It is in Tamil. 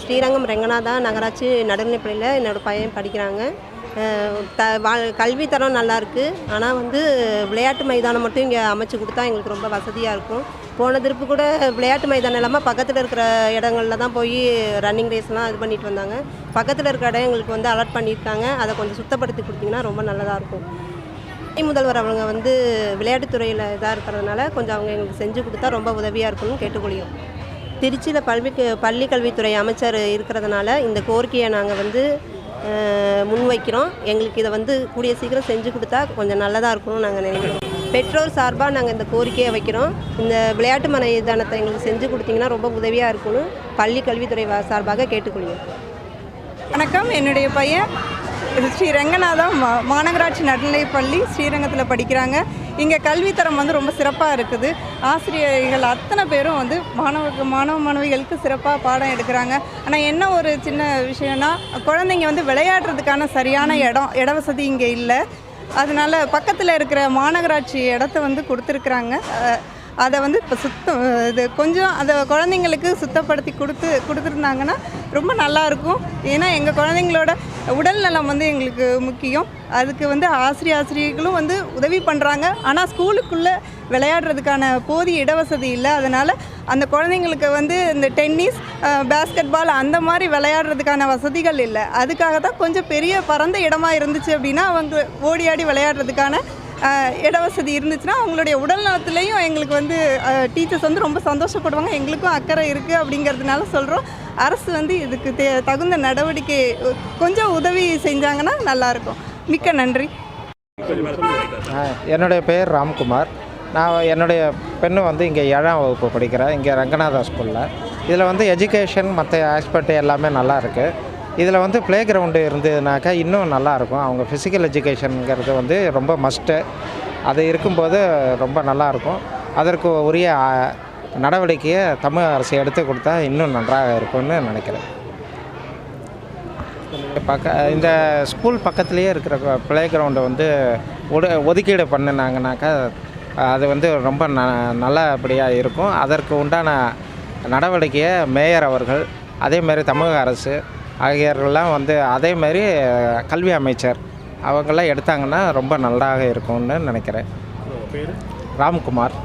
ஸ்ரீரங்கம் ரெங்கநாதா நகராட்சி நடுநிலைப்பள்ளியில் என்னோடய பையன் படிக்கிறாங்க. த வா கல்வி தரம் நல்லாயிருக்கு ஆனால் வந்து விளையாட்டு மைதானம் மட்டும் இங்கே அமைச்சு கொடுத்தா எங்களுக்கு ரொம்ப வசதியாக இருக்கும். போன திருப்பு கூட விளையாட்டு மைதானம் இல்லாமல் பக்கத்தில் இருக்கிற இடங்களில் தான் போய் ரன்னிங் ரேஸ்லாம் இது பண்ணிட்டு வந்தாங்க. பக்கத்தில் இருக்கிற இடம் எங்களுக்கு வந்து அலர்ட் பண்ணியிருக்காங்க. அதை கொஞ்சம் சுத்தப்படுத்தி கொடுத்தீங்கன்னா ரொம்ப நல்லதாக இருக்கும். துணை முதல்வர் அவங்க வந்து விளையாட்டுத்துறையில் இதாக இருக்கிறதுனால கொஞ்சம் அவங்க எங்களுக்கு செஞ்சு கொடுத்தா ரொம்ப உதவியாக இருக்கும்னு கேட்டுக்கொள்ளியும் திருச்சியில் பல்வி பள்ளி கல்வித்துறை அமைச்சர் இருக்கிறதுனால இந்த கோரிக்கையை நாங்கள் வந்து முன்வைக்கிறோம். எங்களுக்கு இதை வந்து கூடிய சீக்கிரம் செஞ்சு கொடுத்தா கொஞ்சம் நல்லதாக இருக்கும்னு நாங்கள் நினைக்கிறோம். பெற்றோர் சார்பாக நாங்கள் இந்த கோரிக்கையை வைக்கிறோம். இந்த விளையாட்டு மைதானத்தை எங்களுக்கு செஞ்சு கொடுத்தீங்கன்னா ரொம்ப உதவியாக இருக்கும்னு பள்ளி கல்வித்துறை சார்பாக கேட்டுக்கொள்கிறோம். வணக்கம். என்னுடைய பையன் ஸ்ரீ ரங்கநாதம் மா மாநகராட்சி நடுநிலைப்பள்ளி ஸ்ரீரங்கத்தில் படிக்கிறாங்க. இங்கே கல்வித்தரம் வந்து ரொம்ப சிறப்பாக இருக்குது. ஆசிரியர்கள் அத்தனை பேரும் வந்து மாணவ மாணவ மாணவிகளுக்கு சிறப்பாக பாடம் எடுக்கிறாங்க. ஆனால் என்ன ஒரு சின்ன விஷயம்னா குழந்தைங்க வந்து விளையாடுறதுக்கான சரியான இடம் இட வசதி இங்கே இல்லை. அதனால பக்கத்தில் இருக்கிற மாநகராட்சி இடத்த வந்து கொடுத்துருக்குறாங்க. அதை வந்து இப்போ சுத்தம் இது கொஞ்சம் அதை குழந்தைங்களுக்கு சுத்தப்படுத்தி கொடுத்து கொடுத்துருந்தாங்கன்னா ரொம்ப நல்லாயிருக்கும் ஏன்னா எங்கள் குழந்தைங்களோட உடல் நலம் வந்து எங்களுக்கு முக்கியம். அதுக்கு வந்து ஆசிரிய ஆசிரியர்களும் வந்து உதவி பண்ணுறாங்க ஆனால் ஸ்கூலுக்குள்ளே விளையாடுறதுக்கான போதிய இடவசதி இல்லை. அதனால் அந்த குழந்தைங்களுக்கு வந்து இந்த டென்னிஸ் பேஸ்கெட் பால் அந்த மாதிரி விளையாடுறதுக்கான வசதிகள் இல்லை. அதுக்காக தான் கொஞ்சம் பெரிய பரந்த இடமா இருந்துச்சு அப்படின்னா அவங்க ஓடி ஆடி விளையாடுறதுக்கான இட வசதி இருந்துச்சுன்னா அவங்களுடைய உடல் நலத்துலேயும் எங்களுக்கு வந்து டீச்சர்ஸ் வந்து ரொம்ப சந்தோஷப்படுவாங்க. எங்களுக்கும் அக்கறை இருக்குது அப்படிங்கிறதுனால சொல்கிறோம் அரசு வந்து இதுக்கு தே தகுந்த நடவடிக்கை கொஞ்சம் உதவி செஞ்சாங்கன்னா நல்லாயிருக்கும் மிக்க நன்றி. ஆ, என்னுடைய பெயர் ராம்குமார். நான் என்னுடைய பெண்ணு வந்து இங்கே ஏழாம் வகுப்பு படிக்கிறேன் இங்கே ரங்கநாதா ஸ்கூலில். இதில் வந்து எஜுகேஷன் மற்ற ஆஸ்பெக்ட் எல்லாமே நல்லா இருக்குது இதில் வந்து ப்ளே கிரவுண்டு இருந்ததுனாக்கா இன்னும் நல்லாயிருக்கும். அவங்க ஃபிசிக்கல் எஜுகேஷனுங்கிறது வந்து ரொம்ப மஸ்ட்டு அது இருக்கும்போது ரொம்ப நல்லாயிருக்கும். அதற்கு உரிய நடவடிக்கையை தமிழ் அரசு எடுத்து கொடுத்தா இன்னும் நன்றாக இருக்கும்னு நினைக்கிறேன். பக்க இந்த ஸ்கூல் பக்கத்துலேயே இருக்கிற ப்ளே கிரவுண்டை வந்து ஒடு ஒதுக்கீடு பண்ணினாங்கனாக்கா அது வந்து ரொம்ப ந நல்லபடியாக இருக்கும். அதற்கு உண்டான நடவடிக்கையை மேயர் அவர்கள் அதேமாரி தமிழக அரசு ஆகியோர்கள்லாம் வந்து அதேமாரி கல்வி அமைச்சர் அவங்கெல்லாம் எடுத்தாங்கன்னா ரொம்ப நல்லாக இருக்கும்னு நினைக்கிறேன். ராம்குமார்.